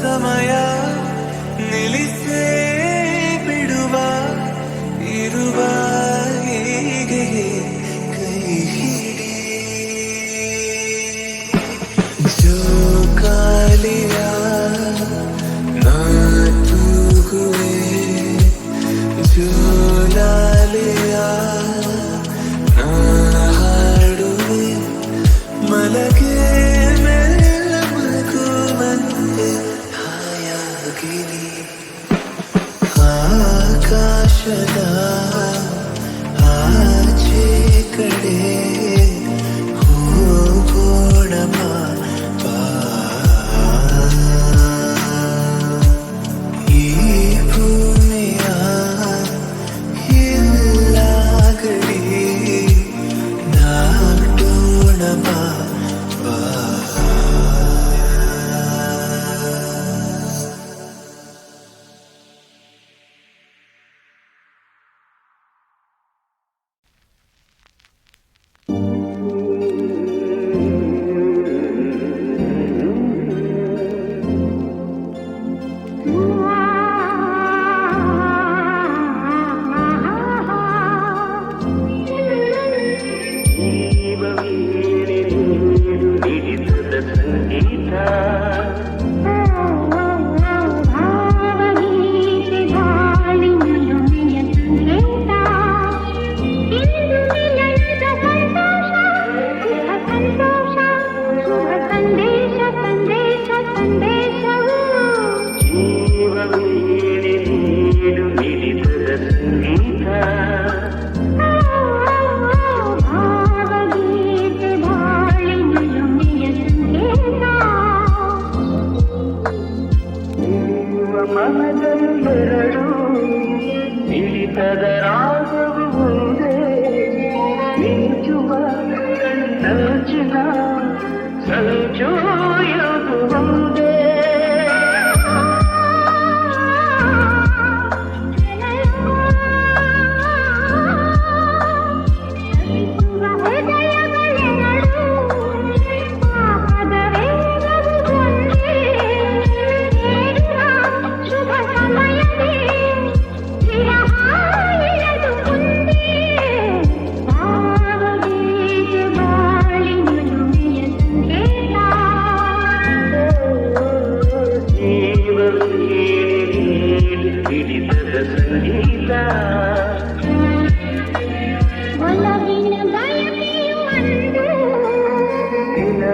ಸಮಯ ನಿಲ್ಲಿಸೇ ಬಿಡುವ ಇರುವ ಹೀಗೆ ಕೈ ಹಿಡಿ ಜೋಕಾಲಿಯ ನಾ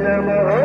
नमः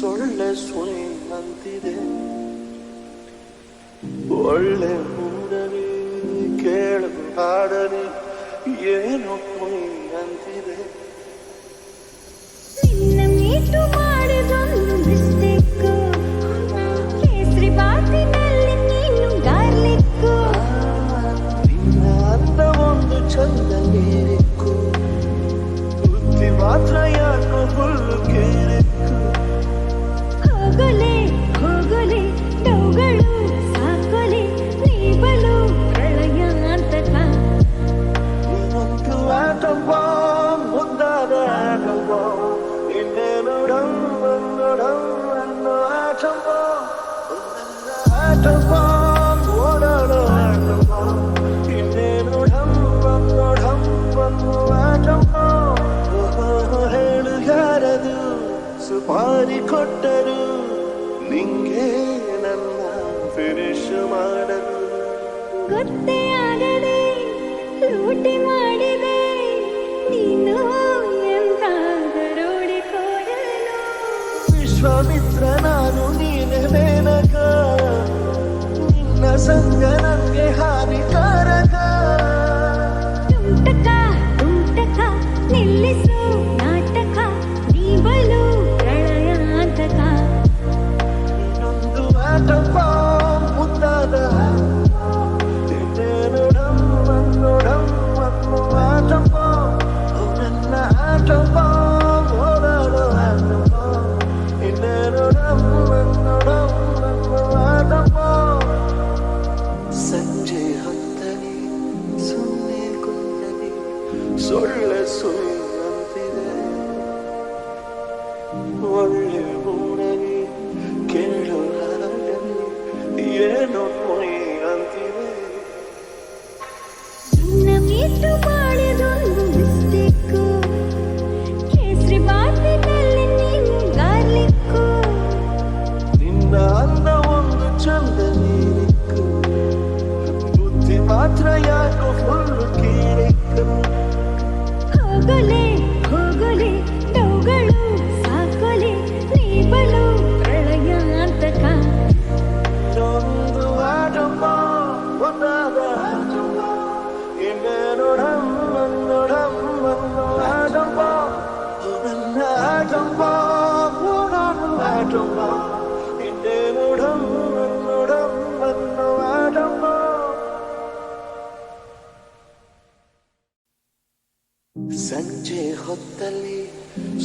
ಸೊಳ್ಳೆ ಸುಳಿನಂತಿದೆ ಒಳ್ಳೆ ಮೂಡಲಿ ಕೇಳಬಾಡಲಿ ಏನು ಕುಣಿನಂತಿದೆ ನಿನ್ನ ಮೀಟು ಮಾಡಿದೊಂದು ಮಿಸ್ಟೇಕ್. ಒಂದು ಚಂದ ನೀರಿಕ್ಕು. ಬುದ್ಧಿ ಮಾತ್ರ ಯಾಕೋ ಫುಲ್ ಪಾರಿಕೊಟ್ಟರು. ನಿಂಗೆ ನನ್ನ ಫಿನಿಶ್ ಮಾಡಲು. ಗೊತ್ತೇ ಆಗದೆ ಲೂಟಿ ಮಾಡಿದೆ. ನೀನು ಎಂದಾದರೋಡಿಕೊಳ್ಳಲು ವಿಶ್ವಾಮಿತ್ರ ನಾನು ನೀನೆ ಮೇನಕ. ನಿನ್ನ ಸಂಗ ನನಗೆ ಹಾ warrior.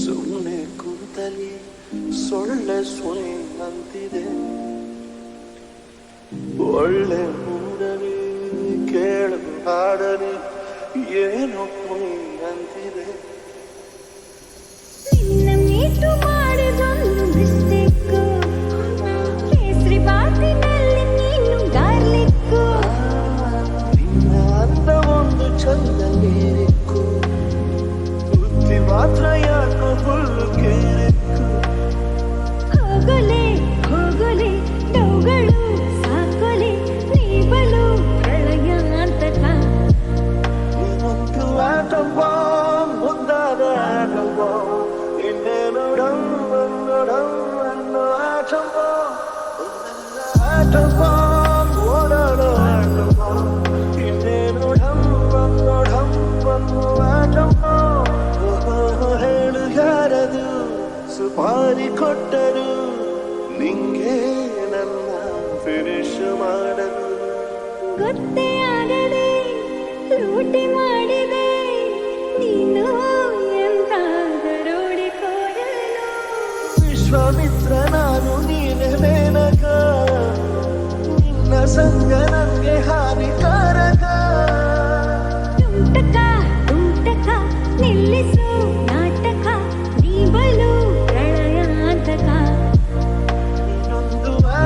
ಸುಮ್ಮನೆ ಕೂತಲಿ ಸೊಳ್ಳೆ ಸುನಿ ಅಂತಿದೆ ಒಳ್ಳೆ ಮೂಡಲಿ ಕೇಳು ಹಾಡಲಿ ಏನು ಕುನಿ ಅಂತಿದೆ ಮಾಡಿದ ಮಾಡಿಕೊಟ್ಟರು ನಿಂಗೆ ನನ್ನ ಫಿನಿಶ್ ಮಾಡಲು. ಗೊತ್ತೇ ಆಗದೆ ರೂಟಿ ಮಾಡಿದೆ. ನೀನು ಎಂತಾದರೋಡಿಕೊಳ್ಳಲು ನಾನು ನೀನೆ ಮೇನಕ ನಿನ್ನ ಸಂಗ ನನಗೆ ಹಾನಿಕಾರಕ ತುಂಟಕ ತುಂಟಕ ನಿಲ್ಲಿಸು.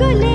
गले